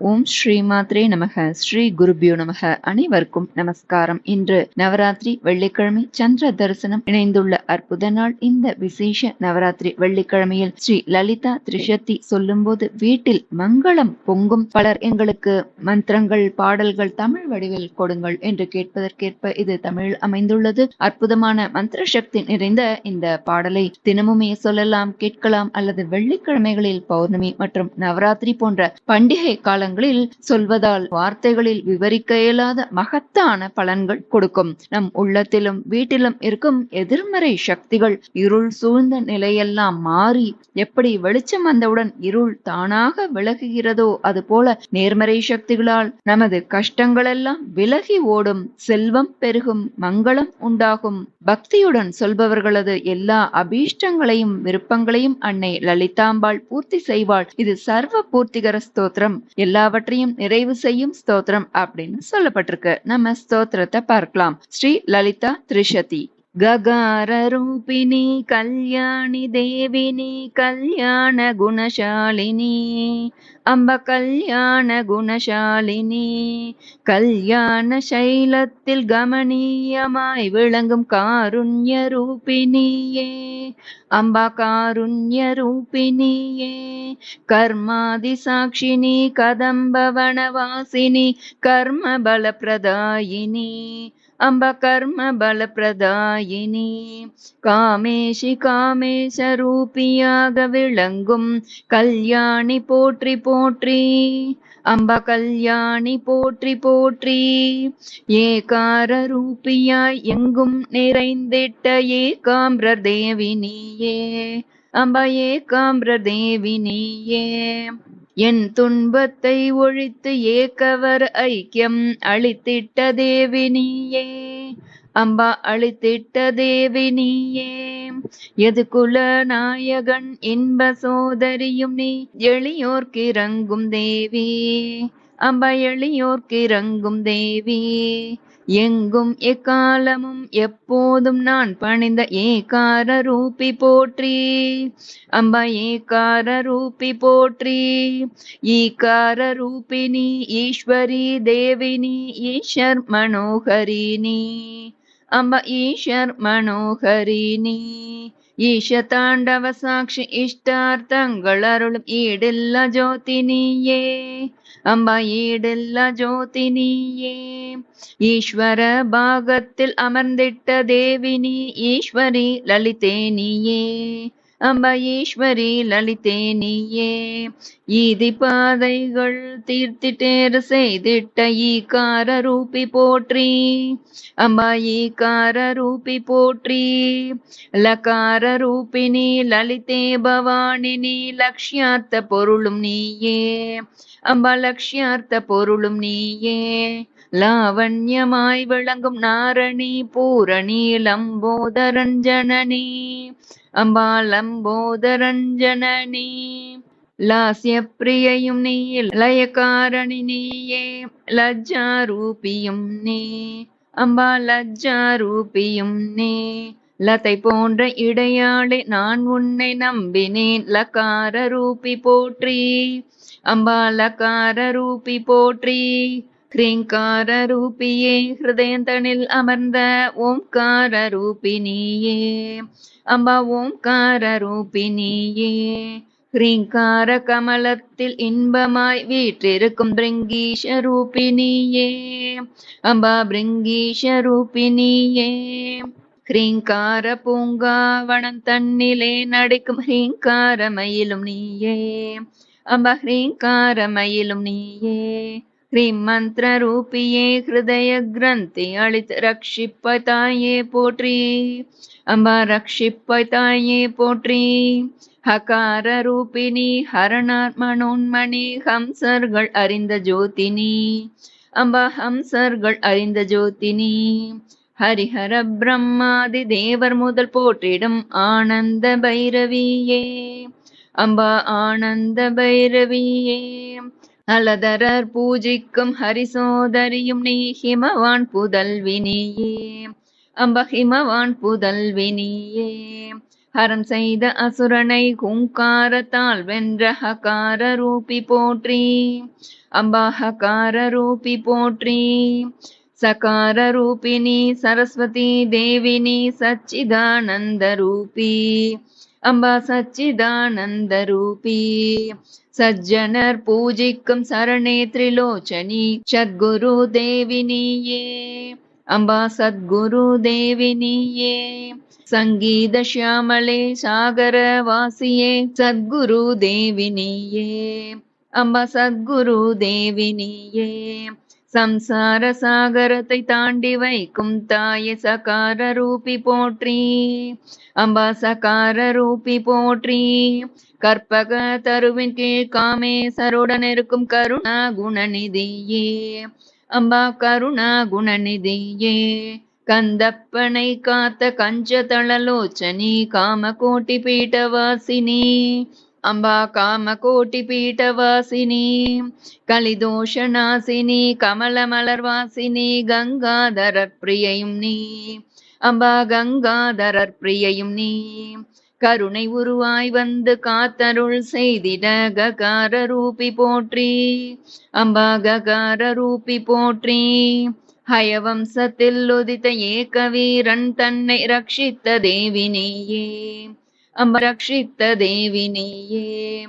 ஓம் ஸ்ரீ மாத்ரே நமக. ஸ்ரீ குருபியோ நமக. அனைவருக்கும் நமஸ்காரம். இன்று நவராத்திரி வெள்ளிக்கிழமை சந்திர தரிசனம் இணைந்துள்ள அற்புத நாள். இந்த விசேஷ நவராத்திரி வெள்ளிக்கிழமையில் ஸ்ரீ லலிதா திரிஷத்தி சொல்லும்போது வீட்டில் மங்களம் பொங்கும். பலர் எங்களுக்கு மந்திரங்கள் பாடல்கள் தமிழ் வடிவில் கொடுங்கள் என்று கேட்பதற்கேற்ப இது தமிழில் அமைந்துள்ளது. அற்புதமான மந்திர சக்தி நிறைந்த இந்த பாடலை தினமுமே சொல்லலாம் கேட்கலாம் அல்லது வெள்ளிக்கிழமைகளில் பௌர்ணமி மற்றும் நவராத்திரி போன்ற பண்டிகை கால காலங்களில் சொல்வதால் வார்த்தைகளில் விவரிக்க இயலாத மகத்தான பலன்கள் கொடுக்கும். நம் உள்ளத்திலும் வீட்டிலும் இருக்கும் எதிர்மறை சக்திகள் இருள் சூழ்ந்த நிலையெல்லாம் மாறி எப்படி வெளிச்சம் வந்தவுடன் இருள் தானாக விலகுகிறதோ அதுபோல நேர்மறை சக்திகளால் நமது கஷ்டங்களெல்லாம் விலகி ஓடும். செல்வம் பெருகும் மங்களம் உண்டாகும். பக்தியுடன் சொல்பவர்களது எல்லா அபீஷ்டங்களையும் விருப்பங்களையும் அன்னை லலிதாம்பாள் பூர்த்தி செய்வாள். இது சர்வ பூர்த்திகர ஸ்தோத்திரம். எல்லா எல்லாவற்றையும் நிறைவு செய்யும் ஸ்தோத்திரம் அப்படின்னு சொல்லப்பட்டிருக்கு. நம்ம ஸ்தோத்திரத்தை பார்க்கலாம். ஸ்ரீ லலிதா திரிஷதி. ககார ரூபிணி கல்யாணி தேவினி கல்யாண குணசாலினி அம்ப கல்யாண குணசாலினி. கல்யாண சைலத்தில் கமனீயமாய் விளங்கும் காருண்ய ரூபிணியே அம்பா காருண்ய ரூபிணியே. கர்மாதி சாட்சினி கதம்பவனவாசினி கர்ம பலப்பிரதாயினி. அம்ப கர்ம பலப்பிரதாயினி காமேஷி காமேஷ ரூபியாக விளங்கும் கல்யாணி போற்றி போற்றி. அம்ப கல்யாணி போற்றி போற்றி. ஏகார ரூபியாய் எங்கும் நிறைந்திட்ட ஏகாம்பிர தேவினியே. அம்ப ஏகாம்பிர தேவினியே. என் துன்பத்தை ஒழித்து ஏக்கவர் ஐக்கியம் அளித்திட்ட தேவினியே அம்பா அளித்திட்ட தேவினியே எது குல நாயகன் இன்ப சோதரியும் நீ எளியோர்க்கிறங்கும் தேவி. அம்பா எளியோர்க்கிறங்கும் தேவி. எங்கும் எக்காலமும் எப்போதும் நான் பணிந்த ஏகார ரூபி போற்றி. அம்பா ஏகார ரூபி போற்றி. ஈகார ரூபிணி ஈஸ்வரி தேவினி ஈஸ்வர் மனோகரிணி அம்ப ஈஸ்வர் மனோகரிணி ஈஷ தாண்டவ சாட்சி இஷ்டார்த்தங்கள் அருளும் ஈடில்ல ஜோதினியே. அம்பா ஈடில்ல ஜோதினியே. ஈஸ்வர பாகத்தில் அமர்ந்திட்ட தேவினி ஈஸ்வரி லலிதேனியே. அம்ப லலிதே நீயே. ஈதி பாதைகள் தீர்த்திட்டேர் செய்திட்ட ஈகார ரூபி போற்றி. அம்பா ஈகார ரூபி போற்றி. லகார ரூபினி லலிதே பவானினி லக்ஷ்யார்த்த பொருளும் நீயே. அம்பா லக்ஷ்யார்த்த பொருளும் நீயே. லாவண்யமாய் விளங்கும் நாரணி பூரணி லம்போதரஞ்சனனி. அம்பா லம்போதரஞ்சனனி லாஸ்ய பிரியையும் நீ லயக்காரணி நீயே லஜ்ஜாரூபியும் நீ அம்பா லஜ்ஜா ரூபியும் நீ லதை போன்ற இடையாளே நான் உன்னை நம்பினேன் லக்கார ரூபி போற்றி அம்பா லக்கார ரூபி போற்றி ஹ்ரீங்கார ரூபியே ஹிருதயந்தனில் அமர்ந்த ஓம்கார ரூபினியே அம்பா ஓம்கார ரூபினியே ஹ்ரீங்கார கமலத்தில் இன்பமாய் வீற்றிருக்கும் பிரிங்கீஷ ரூபினியே அம்பா பிரிங்கீஷ ரூபினியே ஹ்ரீங்கார பூங்காவனம் தன்னிலே நடிக்கும் ஹ்ரீங்கார மயிலும் நீயே. அம்பா ஹ்ரீங்கார மயிலும் நீயே. ஹ்ரீம் மந்திர ஹிருதய கிரந்தி அளித்து ரட்சிப்பாய் போற்றி அம்பா ரட்சிப்பாய் போற்றி ஹகார ரூபினி ஹரணாத்மனோன்மணி ஹம்சர்கள் அறிந்த ஜோதினி அம்பா ஹம்சர்கள் அறிந்த ஜோதினி ஹரிஹர பிரம்மாதி தேவர் முதல் போற்றிடும் ஆனந்த பைரவியே அம்பா ஆனந்த பைரவியே அலதரர் பூஜிக்கும் ஹரிசோதரியும் நீ ஹிமவான் புதல்வினியே. அம்ப ஹிமவான் புதல்வினியே. ஹரம் செய்த அசுரனை குங்காரத்தால் வென்ற ஹகார ரூபி போற்றி. அம்பாஹகார ரூபி போற்றி. சகார ரூபிணி சரஸ்வதி தேவினி சச்சிதானந்த ரூபி. அம்பா சச்சிதானந்த ரூபி. சஜ்ஜனர் பூஜிக்கும் சரணே திரிலோச்சனி சத்குரு தேவினியே அம்பா சத்குரு தேவினியே சங்கீத சியாமலே சாகர வாசியே சத்குரு தேவினியே அம்பா சத்குரு தேவினியே சம்சார சாகரத்தை தாண்டி வைக்கும் தாயே சகார ரூபி போற்றி। அம்பா சகார ரூபி போற்றி। கற்பக தருவின் கீழ் காமேசருடன் இருக்கும் கருணா குணநிதியே. அம்பா கருணா குணநிதியே. கந்தப்பனை காத்த கஞ்ச தளலோச்சனி காம கோட்டி பீட்டவாசினி. அம்பா காம கோட்டி பீட்டவாசினி கலிதோஷநாசினி கமல மலர்வாசினி கங்காதரர் பிரியையும் நீ. அம்பா கங்காதரர் பிரியையும் நீ. கருணை உருவாய் வந்து காத்தருள் செய்திட ககார ரூபி போற்றி. அம்பா ககார ரூபி போற்றி. ஹயவம்சத்தில் உதித்த ஏக வீரன் தன்னை ரட்சித்த தேவினேயே. அம்ப ரட்சித்த தேவினியே.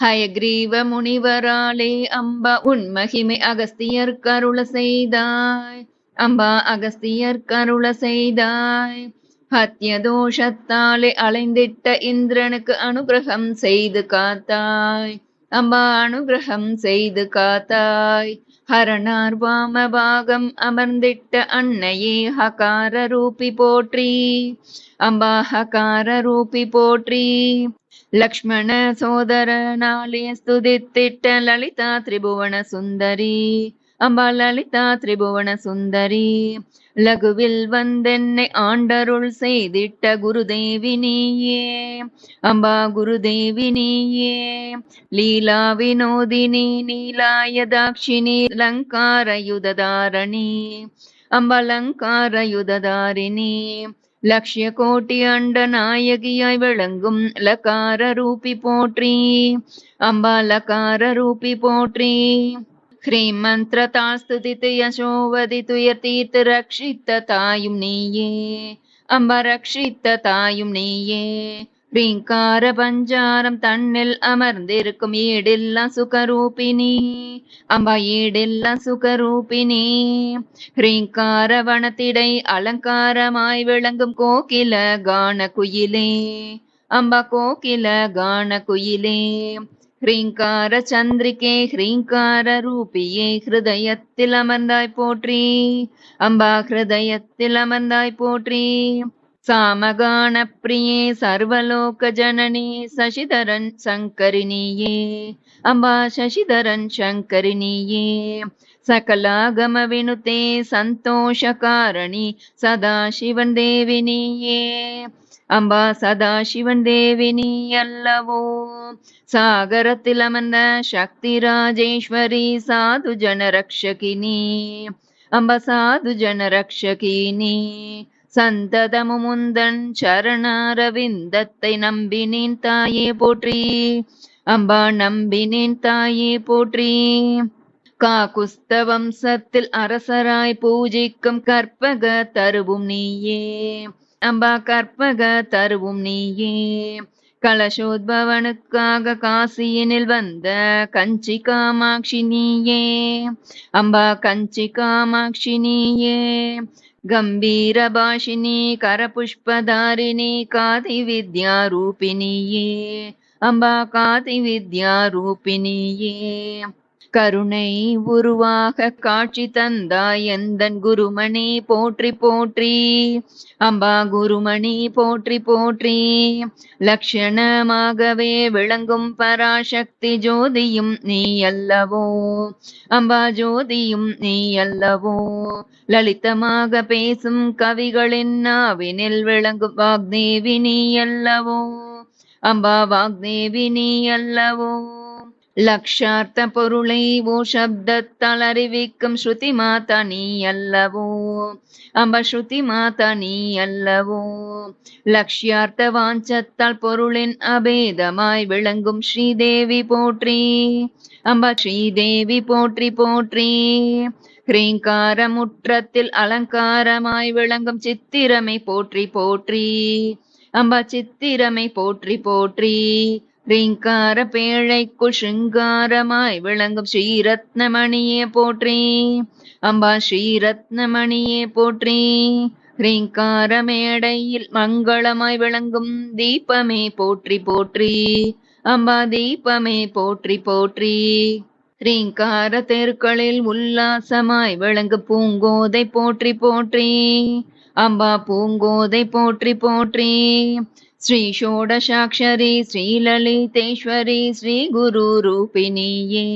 ஹயக்ரீவ முனிவராலே அம்பா உன் மகிமை அகஸ்தியர் கருள செய்தாய். அம்பா அகஸ்தியர் கருள செய்தாய். ஹத்யதோஷத்தாலே அலைந்திட்ட இந்திரனுக்கு அனுகிரகம் செய்து காத்தாய். அம்மா அனுகிரகம் செய்து காத்தாய். ஹரணார் வாம பாகம் அமர்ந்திட்ட அன்னையே ஹகார ரூபி போற்றி. அம்பா ஹகார ரூபி போற்றி. லக்ஷ்மண சோதரனாலே ஸ்துதித்திட்ட லலிதா திரிபுவன சுந்தரி. அம்பா லலிதா திரிபுவன சுந்தரி. லகுவில் வந்தென்னை ஆண்டருள் செய்திட்ட குருதேவி நீயே அம்பா குருதேவி நீயே லீலா வினோதினி நீலாயதாட்சிணி லங்காரயுததாரணி. அம்பலங்காரயுததாரிணி லக்ஷ்ய கோட்டி அண்ட நாயகியாய் விளங்கும் லகார ரூபி போற்றி. அம்பா லகார ரூபி போற்றி. ஹ்ரீம் மந்திரதாஸ்துதித்து நீயே அம்ப நீயே ரீங்கார பஞ்சாரம் தன்னில் அமர்ந்திருக்கும் ஈடில்லா சுகரூபிணி அம்பா ஈடில்லா சுகரூபிணி ஹ்ரீங்கார வனத்திடை அலங்காரமாய் விளங்கும் கோகில கான குயிலே அம்பா கோகில கான குயிலே ஹ்ரீங்கார சந்திரிகே ஹ்ரீங்கார ரூபியே ஹிருதயத்தில் அமர்ந்தாய் போற்றி. அம்பா ஹிருதயத்தில் அமர்ந்தாய் போற்றி. சாமகானப்பிரியே சர்வலோக ஜனனி சசிதரன் சங்கரினியே அம்பா சசிதரன் சங்கரினியே சகலாகம வினுதே சந்தோஷகாரணி சதாசிவன் தேவினியே அம்பா சதாசிவன் தேவினி அல்லவோ சாகரத்தில் அமர்ந்த சக்தி ராஜேஸ்வரி சாது ஜன ரக்ஷகினி அம்ப சாது ஜன சந்ததமுமுந்தன் சந்ததமு முந்தன் சரணாரவிந்தத்தை நம்பினேன் தாயே போற்றி. அம்பா நம்பினேன் தாயே போற்றி. காகுஸ்த வம்சத்தில் அரசராய் பூஜிக்கும் கற்பக தருவும் நீயே. அம்பா கற்பக தருவும் நீயே. கலசோத்பவனுக்காக காசியினில் வந்த கஞ்சி காமாட்சி நீயே. அம்பா கஞ்சி காமாட்சி நீயே. गंभीर गम्भीरभाषिनी करपुष्पधारिणी कातिविद्यारूपिणी ये अंबा अम्बा कातिविद्यारूपिणी ये கருணை உருவாக காட்சி தந்தாய் எந்தன் குருமணி போற்றி போற்றி. அம்பா குருமணி போற்றி போற்றி. லட்சணமாகவே விளங்கும் பராசக்தி ஜோதியும் நீ அல்லவோ? அம்பா ஜோதியும் நீ அல்லவோ? லலிதமாக பேசும் கவிகளின் நாவினில் விளங்கும் வாக்தேவி நீ அல்லவோ? அம்பா வாக்தேவி நீ அல்லவோ? லக்ஷார்த்த பொருளை ஓ சப்தத்தால் அறிவிக்கும் ஸ்ருதி மாதா நீ அல்லவோ அம்ப ஸ்ருதி மாதா நீ அல்லவோ லக்ஷ்யார்த்த வாஞ்சத்தால் பொருளின் அபேதமாய் விளங்கும் ஸ்ரீதேவி போற்றி. அம்ப ஸ்ரீதேவி போற்றி போற்றி. கிரீங்கார முற்றத்தில் அலங்காரமாய் விளங்கும் சித்திரமை போற்றி போற்றி. அம்பா சித்திரமை போற்றி போற்றி. ரீங்கார பேழைக்குள் சிங்காரமாய் விளங்கும் ஸ்ரீரத்னமணியே போற்றி. அம்பா ஸ்ரீரத்னமணியே போற்றி. ரீங்கார மேடையில் மங்களமாய் விளங்கும் தீபமே போற்றி போற்றி. அம்பா தீபமே போற்றி போற்றி. ரீங்கார தெருக்களில் உல்லாசமாய் விளங்கு பூங்கோதை போற்றி போற்றி. அம்பா பூங்கோதை போற்றி போற்றி. ஸ்ரீ ஷோடசாட்சரி ஸ்ரீலலிதேஸ்வரி ஸ்ரீ குரு ரூபிணியே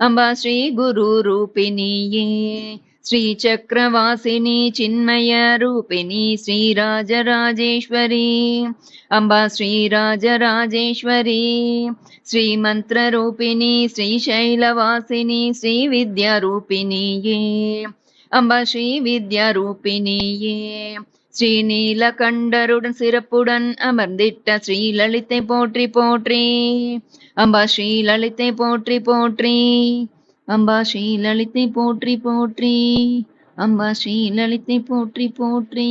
அம்பா ஸ்ரீ குரு ரூபிணியே ஸ்ரீ சக்கரவாசினி சின்மய ரூபிணி ஸ்ரீராஜராஜேஸ்வரி அம்பா ஸ்ரீராஜராஜேஸ்வரி ஸ்ரீநீலகண்டருடன் சிறப்புடன் அமர்ந்திட்ட ஸ்ரீலலித்தை போற்றி போற்றி. அம்பா ஸ்ரீலலித்தை போற்றி போற்றி. அம்பா ஸ்ரீலலித்தை போற்றி போற்றி. அம்பா ஸ்ரீலலித்தை போற்றி போற்றி.